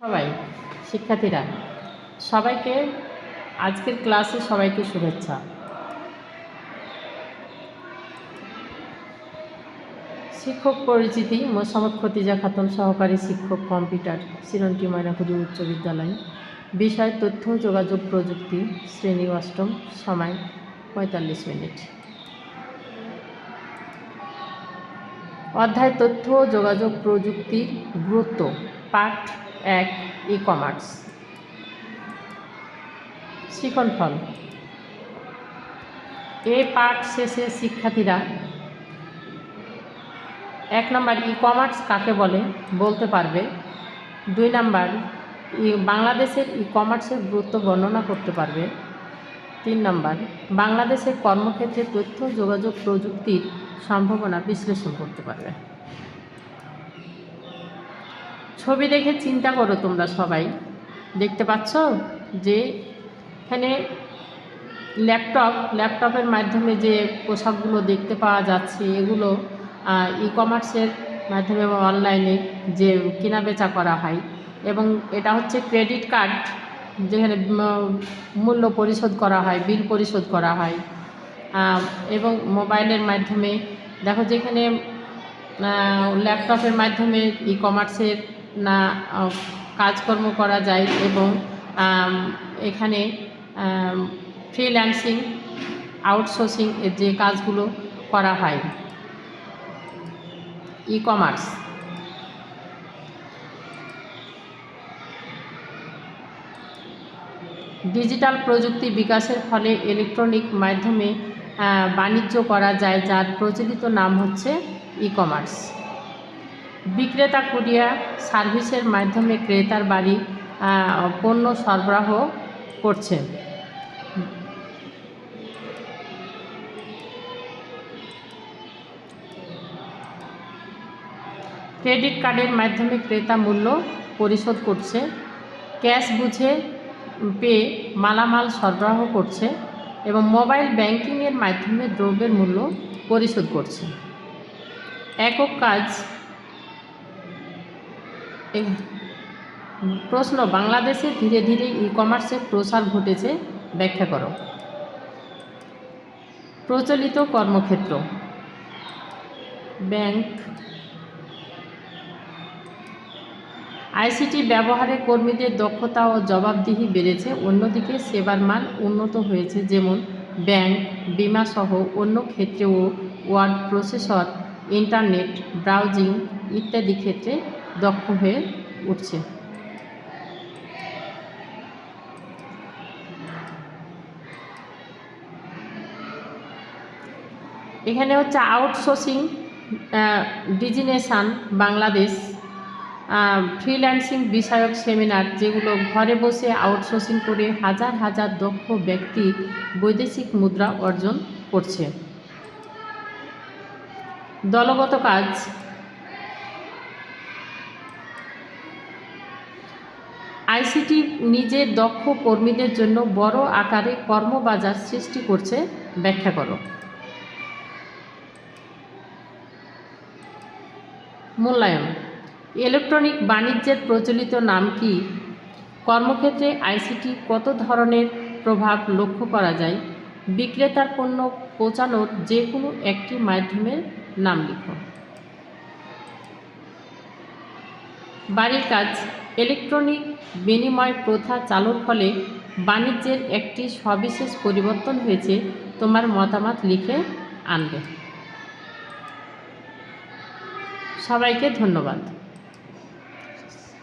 সবাই, শিক্ষার্থীরা, সবাইকে আজকের ক্লাসে সবাইকে শুভেচ্ছা। শিক্ষক পরিচিতি, মোসাম্মদ খতিজা খাতুন সহকারী শিক্ষক কম্পিউটার চিরন্টি ময়নাকুড়ি উচ্চ বিদ্যালয়। বিষয়, তথ্য, যোগাযোগ প্রযুক্তি, শ্রেণি অষ্টম, সময় পঁয়তাল্লিশ মিনিট। অধ্যায়, তথ্য, যোগাযোগ প্রযুক্তির গুরুত্ব, পাঠ এক ই কমার্স ফল। এই পাঠ শেষে শিক্ষার্থীরা, এক নম্বর ই কমার্স কাকে বলে বলতে পারবে? দুই নম্বর, ই বাংলাদেশের ই কমার্সের গুরুত্ব বর্ণনা করতে পারবে। তিন নম্বর, বাংলাদেশের কর্মক্ষেত্রে তথ্য, যোগাযোগ প্রযুক্তির সম্ভাবনা বিশ্লেষণ করতে পারবে। ছবি দেখে চিন্তা করো তোমরা সবাই। দেখতে পাচ্ছ যে এখানে ল্যাপটপ, ল্যাপটপের মাধ্যমে যে পোশাকগুলো দেখতে পাওয়া যাচ্ছে, এগুলো ই কমার্সের মাধ্যমে বা অনলাইনে যে কেনা বেচা করা হয় এবং এটা হচ্ছে ক্রেডিট কার্ড যেখানে মূল্য পরিশোধ করা হয়, বিল পরিশোধ করা হয়। এবং মোবাইলের মাধ্যমে, দেখো যেখানে ল্যাপটপের মাধ্যমে ই কমার্সের না কাজকর্ম করা যায় এবং এখানে ফ্রিল্যান্সিং আউটসোর্সিং এর যে কাজগুলো করা হয়। ই কমার্স ডিজিটাল প্রযুক্তি বিকাশের ফলে ইলেকট্রনিক মাধ্যমে বাণিজ্য করা যায়, যার প্রচলিত নাম হচ্ছে ই কমার্স বিক্রেতা কুরিয়ার সার্ভিসের মাধ্যমে ক্রেতার বাড়ি পণ্য সরবরাহ করছে। ক্রেডিট কার্ডের মাধ্যমে ক্রেতা মূল্য পরিশোধ করছে। ক্যাশ বুঝে পেয়ে মালামাল সরবরাহ করছে এবং মোবাইল ব্যাংকিংয়ের মাধ্যমে দ্রব্যের মূল্য পরিশোধ করছে। একক কাজ প্রশ্ন, বাংলাদেশে ধীরে ধীরে ই কমার্সের প্রসার ঘটেছে, ব্যাখ্যা করো। প্রচলিত কর্মক্ষেত্র। ব্যাংক, আইসিটি ব্যবহারে কর্মীদের দক্ষতা ও জবাবদিহি বেড়েছে, অন্যদিকে সেবার মান উন্নত হয়েছে, যেমন ব্যাংক, বিমা সহ অন্য ক্ষেত্রেও ওয়ার্ড প্রসেসর, ইন্টারনেট, ব্রাউজিং ইত্যাদি ক্ষেত্রে দক্ষ হয়ে উঠছে। এখানে হচ্ছে আউটসোর্সিং ডিজিনেশান বাংলাদেশ ফ্রিল্যান্সিং বিষয়ক সেমিনার যেগুলো ঘরে বসে আউটসোর্সিং করে হাজার হাজার দক্ষ ব্যক্তি বৈদেশিক মুদ্রা অর্জন করছে। দলগত কাজ আইসিটি নিজের দক্ষ কর্মীদের জন্য বড় আকারে কর্মবাজার সৃষ্টি করছে, ব্যাখ্যা করো। মূল্যায়ন। ইলেকট্রনিক বাণিজ্যের প্রচলিত নাম কি? কর্মক্ষেত্রে আইসিটি কত ধরনের প্রভাব লক্ষ্য করা যায়? বিক্রেতার পণ্য পৌঁছানোর যে কোনো একটি মাধ্যমের নাম লিখো। বাড়ির কাজ ইলেকট্রনিক বিনিময় প্রথা চালুর ফলে বাণিজ্যের একটি সবিশেষ পরিবর্তন হয়েছে তোমার মতামত লিখে আনবে। সবাইকে ধন্যবাদ।